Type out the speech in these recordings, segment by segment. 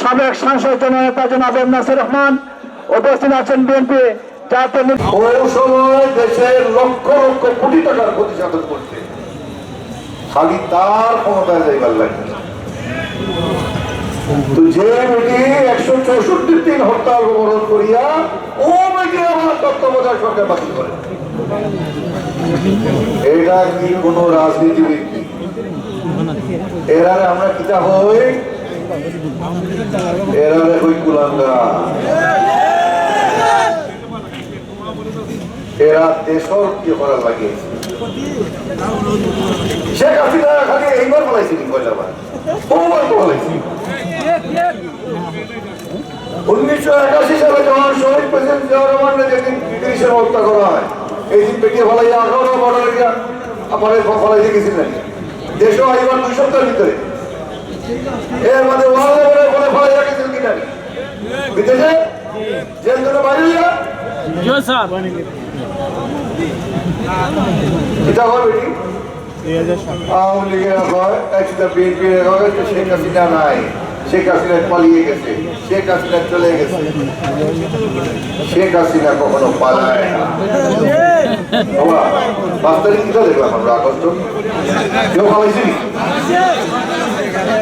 সাবেক সাংসদ জননেতা জনাব নাসির রহমান, উপস্থিত আছেন বিএনপি ওই সময় দেশের লক্ষ লক্ষ কোটি টাকার ক্ষতি সাধন করছে। খালি তার ক্ষমতায় যাইবার লাগে যে বেটি একশো চৌষট্টি দিন হরতাল অবরোধ করিয়া, ও বেটি আমার তত্ত্বাবধায়ক সরকার বাতিল করে। এটা কি কোন রাজনীতিবিদ? কি এরারে আমরা কিতা হই এরারে হই কুলাঙ্গা। এরা দেশর কি লাগে? শেখ খালি এইবার বলাইছি বহুবার বলাইছি। উনিশশো একাশি সালে যখন শহীদ প্রেসিডেন্ট যেদিন তিরিশে হত্যা করা হয়, এই দিন পেটিয়ে ফলাইয়া আঠারো বর্ডার আমার গেছিলেন। দেশও আইবার দুই সপ্তাহের ভিতরে। এর মধ্যে ওয়াল লেভেলে বলে ফলাইয়া গেছিলেন কিনা বিদেশে জেল থেকে বাইরে হইয়া এটা হয় বেটি আওয়ামী লীগের একটা বিএনপি শেখ হাসিনা নাই। শেখ হাসিনা পালিয়ে গেছে। শেখ হাসিনা চলে গেছে। শেখ হাসিনা কখনো পালায় বাবা, পাঁচ তারিখ কিটা দেখলাম আমরা আগস্ট? কেউ পালাইছি?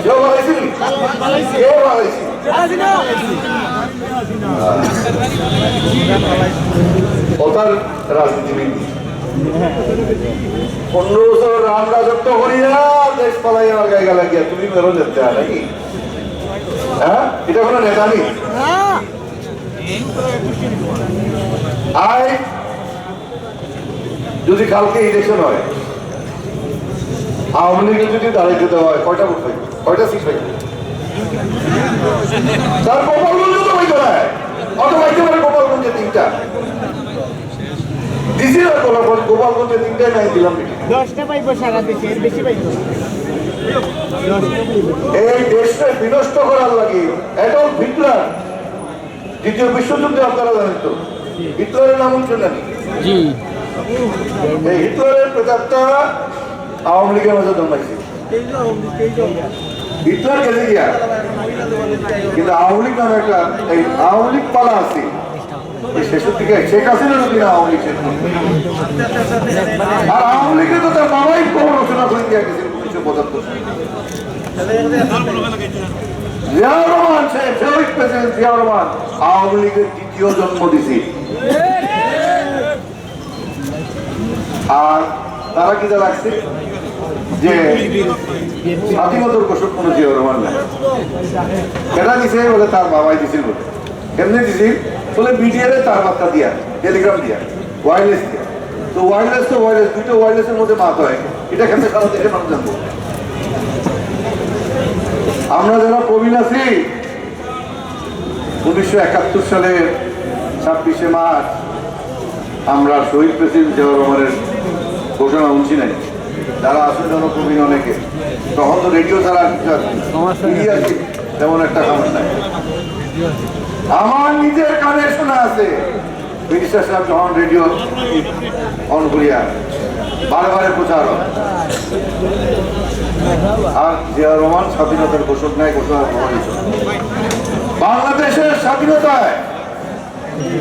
কেউ পনেরো বছর রাম রাজত্ব করিয়া দেশ পালাই আমার গায়ে তুমি যেতে আর নাকি? হ্যাঁ? এটা কোনো নেতা নেই আয়। যদি কালকে ইলেকশন হয় আওয়ামী লীগে যদি দাঁড়াইতে দেওয়া হয়, কয়টা ভোট কয়টা সিট পাইবে? তার গোপালগঞ্জ তো পাইতে হয় অত পাইতে পারে গোপালগঞ্জে তিনটা দিছি না গোপালগঞ্জ গোপালগঞ্জে তিনটাই নাই দিলাম দশটা পাইব সারা দেশে এর বেশি পাইব এই দেশকে বিনষ্ট করার লাগে অ্যাডলফ হিটলার। দ্বিতীয় বিশ্বযুদ্ধে আপনারা জানেন তো হিটলারের নাম হিটলারের প্রেতাত্মা আওয়ামী লীগের মাঝে জন্মাইছে। হিটলার গেছে গিয়া কিন্তু আওয়ামী লীগ নামে একটা এই আওয়ামী লীগ পালা আছে। শেষের দিকে শেখ হাসিনার দিন আওয়ামী আর আওয়ামী তো তার বাবাই প্ররোচনা করে উনিশশো পঁচাত্তর আর তারা কি যা লাগছে যে কোনো জিয়াউর রহমান নাই। দিছে বলে তার বাবাই দিছিল বলে। কেমনি দিছিল? বলে বিডিআর তার বার্তা দিয়া, টেলিগ্রাম দিয়া দিয়া। তো তো দুটো মধ্যে হয়। এটা কেমনে মানুষ জানব। আমরা যারা প্রবীণ আছি, উনিশশো একাত্তর সালের ছাব্বিশে মার্চ, আমরা শহীদ প্রেসিডেন্ট জিয়াউর রহমানের ঘোষণা শুনছি নাই। যারা আসলে যেন প্রবীণ অনেকে। তখন তো রেডিও ছাড়া আর কিছু আছে তেমন একটা খবর নাই। আমার নিজের কানে শোনা আছে। মিনিস্টার সাহেব যখন রেডিও অন করিয়া বারে বারে প্রচার আর জিয়াউর রহমান স্বাধীনতার ঘোষক নাই ঘোষণা বাংলাদেশের স্বাধীনতায়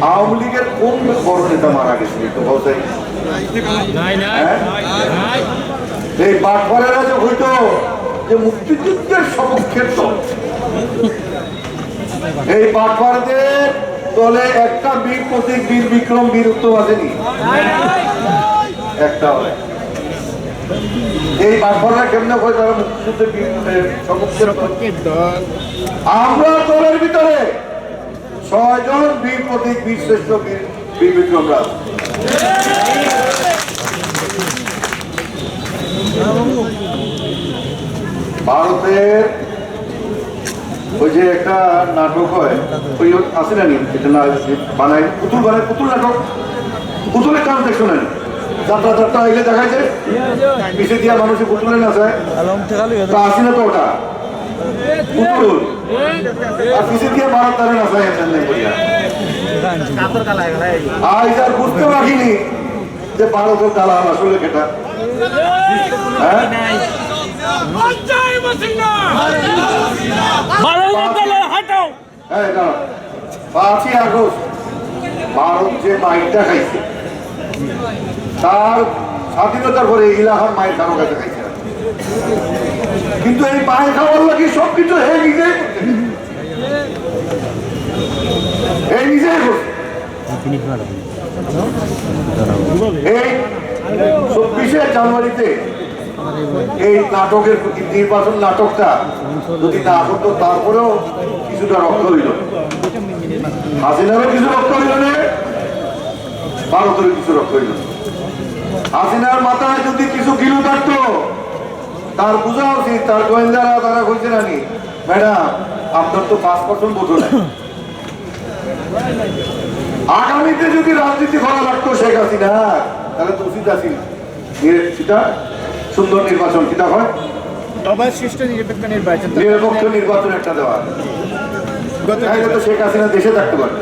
আওয়ামী লীগের কোন বড় নেতা মারা গেছিল একটু বলতে? এই বাটফারেরা যে হইতো যে মুক্তিযুদ্ধের সপক্ষের দল এই বাটফারদের দলে একটা বীর প্রতীক, বীর বিক্রম, বীর উত্তম আসেনি একটা এই বাটফাররা কেমনে হয় তারা মুক্তিযুদ্ধের সপক্ষের দল? আমরা দলের ভিতরে ছয়জন বীর প্রতীক, বীর শ্রেষ্ঠ বীর বীর বিক্রম রাজ ভারতের ওই যে একটা নাটক হয়, ওই আছে না এটা না বানায়, পুতুল বানায়, পুতুল নাটক। পুতুলের কাম দেখছ না যাত্রা যাত্রা আইলে দেখায় যে পিছে দিয়া মানুষে পুতুলে না যায় তা আসি না তো ওটা? পুতুল। আর পিছে দিয়ে ভারত তারে না যায় আজ আর বুঝতে পারিনি যে ভারতের দালাল আসলে কেটা। তার স্বাধীনতার পরে এই এলাকার মায়ের কারও কাছে খাইছে কিন্তু এই মায়ের খাওয়ার লাগে সব কিছু হে নিজে এই নিজে এই চব্বিশে জানুয়ারিতে এই নাটকের নির্বাচন নাটকটা যদি না করতো তারপরেও কিছুটা রক্ত হইল হাসিনারও কিছু রক্ত হইল ভারতেরও কিছু রক্ত হইল। হাসিনার মাথায় যদি কিছু গিলু থাকতো, তার বোঝা উচিত, তার গোয়েন্দারা তারা কইছে নানি, ম্যাডাম, আপনার তো পাঁচ পার্সেন্ট বোঝো না আগামীতে যদি রাজনীতি করা লাগতো শেখ হাসিনা তাহলে তো উচিত নির- সেটা সুন্দর নির্বাচন কি হয়। নিরপেক্ষ নির্বাচন। নিরপেক্ষ নির্বাচন একটা দেওয়া। শেখ হাসিনা দেশে থাকতে পারবে।